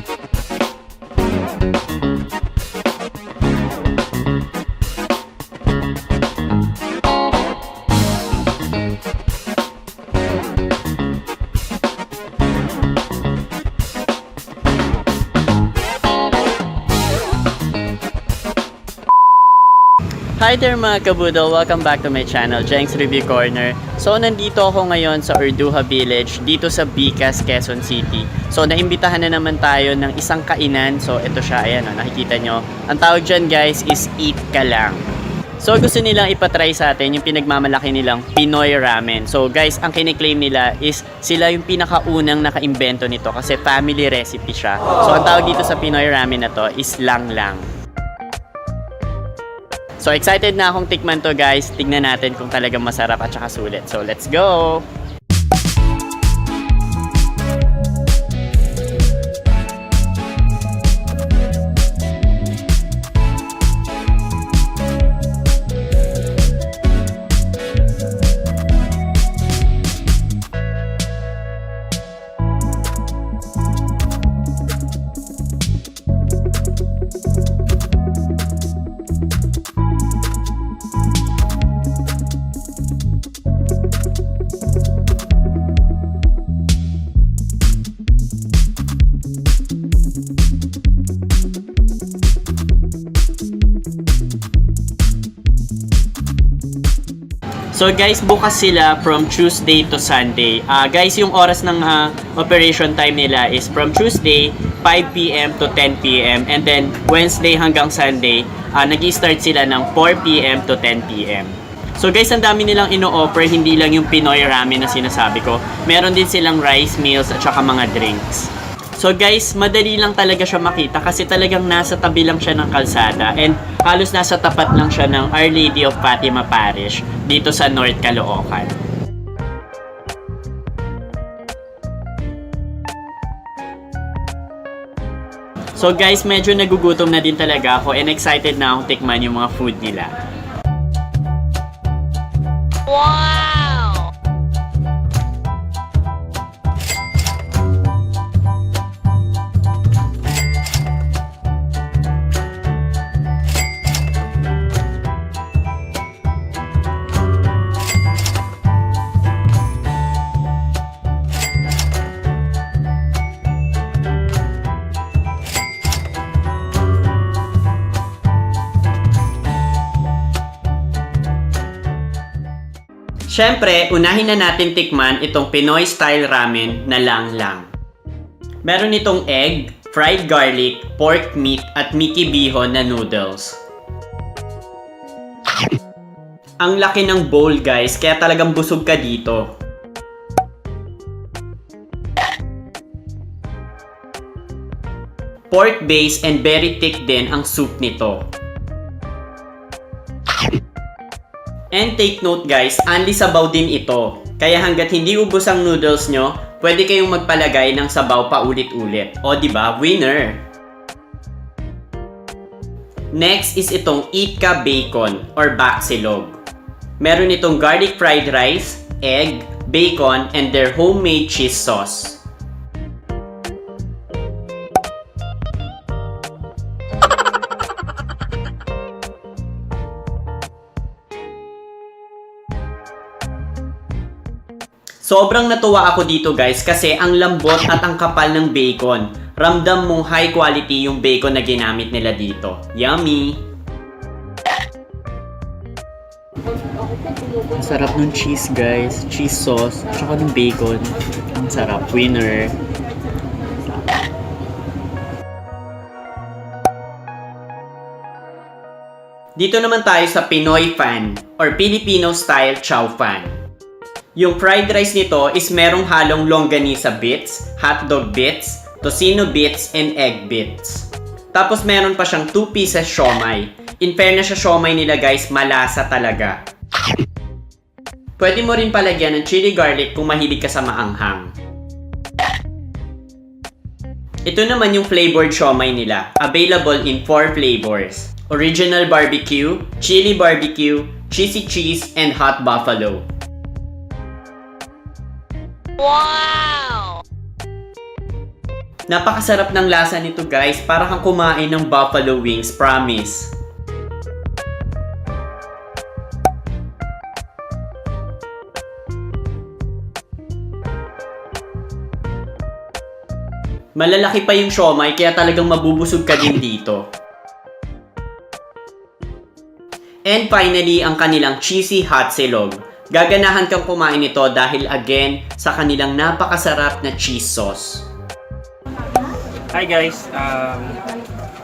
Thank you. Hi there mga kabudol! Welcome back to my channel, Jenks Review Corner. So, nandito ako ngayon sa Urduha Village, dito sa Bicas, Quezon City. So, naimbitahan na naman tayo ng isang kainan. So, ito siya, ayan o, nakikita nyo. Ang tawag dyan guys is Eat Ka Lang. So, gusto nilang ipatry sa atin yung pinagmamalaki nilang Pinoy Ramen. So, guys, ang kiniklaim nila is sila yung pinakaunang nakaimbento nito kasi family recipe siya. So, ang tawag dito sa Pinoy Ramen na to is Lang Lang. So excited na akong tikman to guys. Tignan natin kung talagang masarap at saka sulit. So let's go! So guys, bukas sila from Tuesday to Sunday. Ah guys, yung oras ng ah, operation time nila is from Tuesday 5 p.m. to 10 p.m. and then Wednesday hanggang Sunday, ah nag-start sila ng 4 p.m. to 10 p.m. So guys, ang dami nilang ino-offer, hindi lang yung Pinoy ramen na sinasabi ko. Meron din silang rice meals at saka mga drinks. So guys, madali lang talaga siya makita kasi talagang nasa tabi lang siya ng kalsada and halos nasa tapat lang siya ng Our Lady of Fatima Parish dito sa North Caloocan. So guys, medyo nagugutom na din talaga ako and excited na akong tikman yung mga food nila. Wow! Siyempre, unahin na natin tikman itong Pinoy style ramen na lang lang. Meron itong egg, fried garlic, pork meat, at Mickey Bihon na noodles. Ang laki ng bowl guys, kaya talagang busog ka dito. Pork base and very thick din ang soup nito. And take note guys, only sabaw din ito. Kaya hanggat hindi ubos ang noodles nyo, pwede kayong magpalagay ng sabaw pa ulit-ulit. O ba winner! Next is itong Itka Bacon or Baksilog. Meron itong garlic fried rice, egg, bacon, and their homemade cheese sauce. Sobrang natuwa ako dito guys kasi ang lambot at ang kapal ng bacon. Ramdam mong high quality yung bacon na ginamit nila dito. Yummy! Ang sarap ng cheese guys. Cheese sauce. Tsaka ng bacon. Ang sarap. Winner. Dito naman tayo sa Pinoy fan or Filipino style chow fan. Yung fried rice nito is merong halong longganisa bits, hotdog bits, tocino bits, and egg bits. Tapos meron pa siyang 2 pieces siomay. In fairness sa siomay nila guys, malasa talaga. Pwede mo rin palagyan ng chili garlic kung mahilig ka sa maanghang. Ito naman yung flavored siomay nila. Available in 4 flavors. Original barbecue, chili barbecue, cheesy cheese, and hot buffalo. Wow! Napakasarap ng lasa nito guys, para kang kumain ng buffalo wings, promise. Malalaki pa yung siomay kaya talagang mabubusog ka din dito. And finally, ang kanilang cheesy hot silog. Gaganahan kang kumain nito dahil again sa kanilang napakasarap na cheese sauce. Hi guys, um,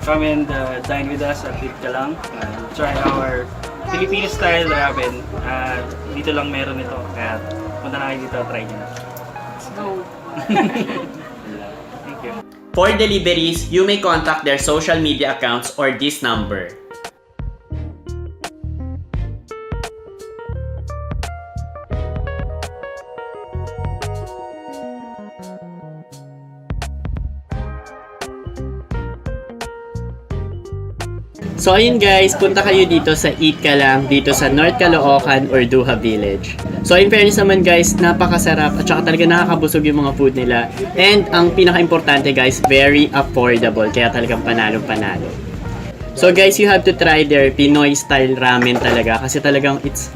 come and uh, dine with us at Lit Ka Lang. Uh, try our Filipino style ramen. Uh, dito lang meron ito, kaya punta na kayo dito, try nyo na. Let's go! Thank you. For deliveries, you may contact their social media accounts or this number. So ayun guys, punta kayo dito sa Eat Lang, dito sa North Caloocan or Duha Village. So in fairness naman guys, napakasarap at saka talaga nakakabusog yung mga food nila. And ang pinaka-importante guys, very affordable, kaya talagang panalo-panalo. So guys, you have to try their Pinoy style ramen talaga kasi talagang it's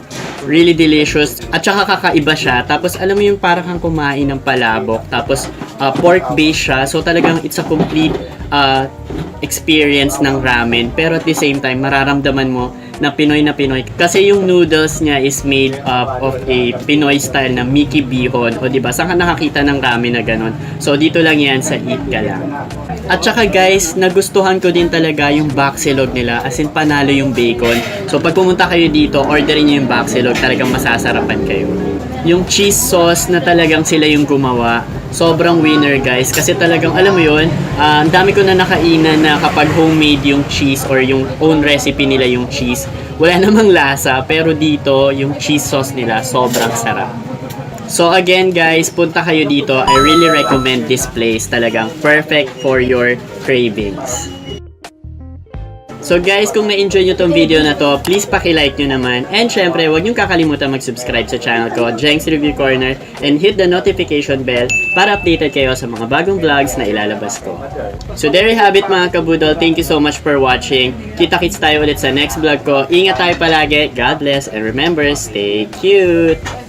really delicious at saka kakaiba siya. Tapos alam mo yung parang kang kumain ng palabok tapos uh, pork based siya. So talagang it's a complete uh, experience ng ramen pero at the same time mararamdaman mo na Pinoy na Pinoy. Kasi yung noodles niya is made up of a Pinoy style na Mickey Bihon. O di ba saan ka nakakita ng ramen na ganun? So dito lang yan sa Eat Ka Lang. At saka guys nagustuhan ko din talaga yung baksilog nila as in panalo yung bacon. So pag pumunta kayo dito orderin niyo yung baksilog. Talagang masasarapan kayo yung cheese sauce na talagang sila yung gumawa sobrang winner guys kasi talagang alam mo yun ah, ang dami ko na nakainan na kapag homemade yung cheese or yung own recipe nila yung cheese wala namang lasa pero dito yung cheese sauce nila sobrang sarap So again guys, punta kayo dito. I really recommend this place. Talagang perfect for your cravings. So guys, kung na-enjoy nyo tong video na to, please paki-like nyo naman. And syempre, huwag nyo kakalimutan mag-subscribe sa channel ko, Jenks Review Corner, and hit the notification bell para updated kayo sa mga bagong vlogs na ilalabas ko. So there you have it mga kabudol. Thank you so much for watching. Kita-kits tayo ulit sa next vlog ko. Ingat tayo palagi. God bless. And remember, stay cute!